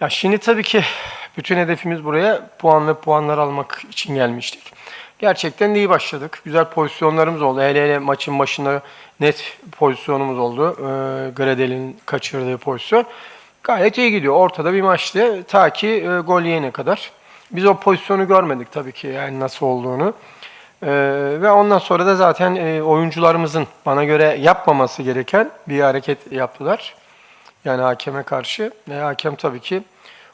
Ya şimdi tabii ki bütün hedefimiz buraya puan ve puanlar almak için gelmiştik. Gerçekten iyi başladık. Güzel pozisyonlarımız oldu. Hele hele maçın başında net pozisyonumuz oldu. Ee, Gradel'in kaçırdığı pozisyon. Gayet iyi gidiyor. Ortada bir maçtı. Ta ki e, gol yiyene kadar. Biz o pozisyonu görmedik tabii ki yani nasıl olduğunu. Ee, ve ondan sonra da zaten e, oyuncularımızın bana göre yapmaması gereken bir hareket yaptılar. Yani hakeme karşı. E, hakem tabii ki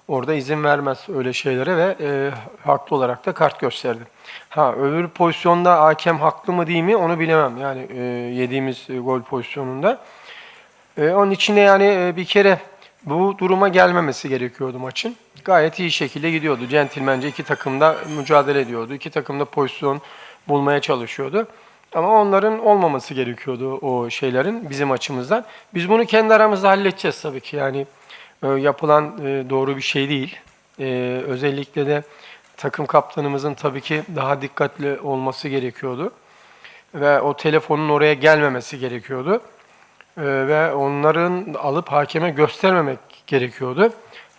orada izin vermez öyle şeylere ve e, haklı olarak da kart gösterdi. Ha öbür pozisyonda hakem haklı mı değil mi onu bilemem. Yani e, yediğimiz e, gol pozisyonunda. E, onun için yani e, bir kere bu duruma gelmemesi gerekiyordu maçın. Gayet iyi şekilde gidiyordu. Centilmence iki takım da mücadele ediyordu. İki takım da pozisyon bulmaya çalışıyordu. Ama onların olmaması gerekiyordu o şeylerin bizim açımızdan. Biz bunu kendi aramızda halledeceğiz tabii ki. Yani e, yapılan e, doğru bir şey değil. E, özellikle de takım kaptanımızın tabii ki daha dikkatli olması gerekiyordu. Ve o telefonun oraya gelmemesi gerekiyordu. Ve onların alıp hakeme göstermemek gerekiyordu.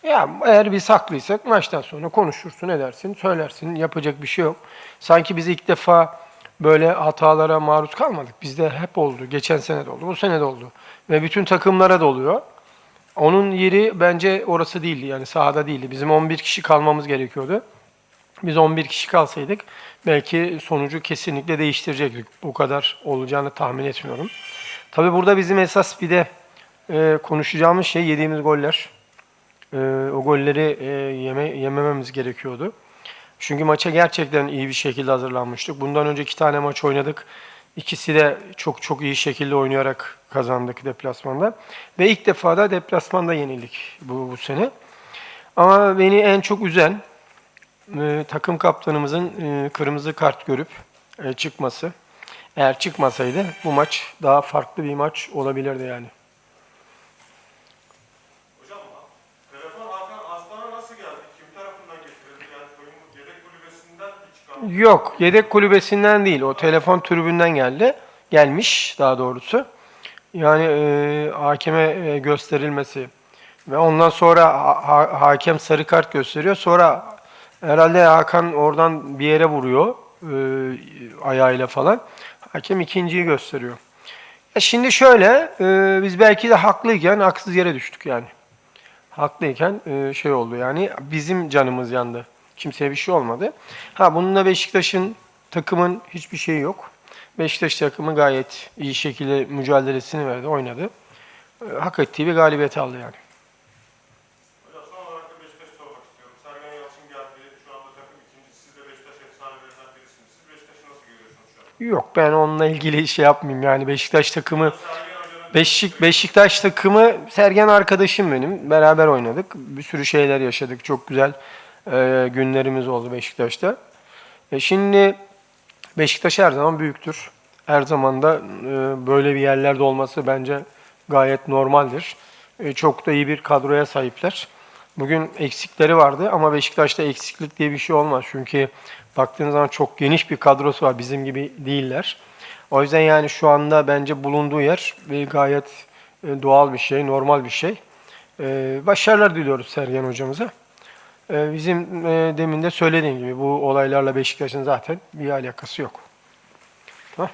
Ya eğer biz haklıysak maçtan sonra konuşursun, edersin, söylersin. Yapacak bir şey yok. Sanki biz ilk defa böyle hatalara maruz kalmadık. Bizde hep oldu. Geçen sene de oldu, bu sene de oldu. Ve bütün takımlara da oluyor. Onun yeri bence orası değildi. Yani sahada değildi. Bizim 11 kişi kalmamız gerekiyordu. Biz 11 kişi kalsaydık belki sonucu kesinlikle değiştirecektik. Bu kadar olacağını tahmin etmiyorum. Tabii burada bizim esas bir de e, konuşacağımız şey yediğimiz goller. E, o golleri e, yeme, yemememiz gerekiyordu. Çünkü maça gerçekten iyi bir şekilde hazırlanmıştık. Bundan önce iki tane maç oynadık. İkisi de çok çok iyi şekilde oynayarak kazandık deplasmanda. Ve ilk defa da deplasmanda yenildik bu, bu sene. Ama beni en çok üzen e, takım kaptanımızın e, kırmızı kart görüp e, çıkması. Eğer çıkmasaydı bu maç daha farklı bir maç olabilirdi yani. Hocam telefon Hakan Aslan'a nasıl geldi? Kim tarafından getirildi? Yani soyunma yedek kulübesinden mi çıkan? Yok, yedek kulübesinden değil. O telefon tribünden geldi. Gelmiş daha doğrusu. Yani e, hakeme e, gösterilmesi ve ondan sonra ha- ha- hakem sarı kart gösteriyor. Sonra herhalde Hakan oradan bir yere vuruyor e, ayağıyla falan. Hakem ikinciyi gösteriyor. Ya şimdi şöyle, e, biz belki de haklıyken haksız yere düştük yani. Haklıyken e, şey oldu yani bizim canımız yandı. Kimseye bir şey olmadı. Ha bununla Beşiktaş'ın takımın hiçbir şeyi yok. Beşiktaş takımı gayet iyi şekilde mücadelesini verdi, oynadı. E, hak ettiği bir galibiyet aldı yani. Yok ben onunla ilgili şey yapmayayım yani Beşiktaş takımı Beşik, Beşiktaş takımı Sergen arkadaşım benim. Beraber oynadık. Bir sürü şeyler yaşadık. Çok güzel e, günlerimiz oldu Beşiktaş'ta. E, şimdi Beşiktaş her zaman büyüktür. Her zaman da e, böyle bir yerlerde olması bence gayet normaldir. E, çok da iyi bir kadroya sahipler. Bugün eksikleri vardı ama Beşiktaş'ta eksiklik diye bir şey olmaz. Çünkü baktığınız zaman çok geniş bir kadrosu var. Bizim gibi değiller. O yüzden yani şu anda bence bulunduğu yer gayet doğal bir şey, normal bir şey. Başarılar diliyoruz Sergen hocamıza. E, Bizim e, demin de söylediğim gibi bu olaylarla Beşiktaş'ın zaten bir alakası yok. Tamam.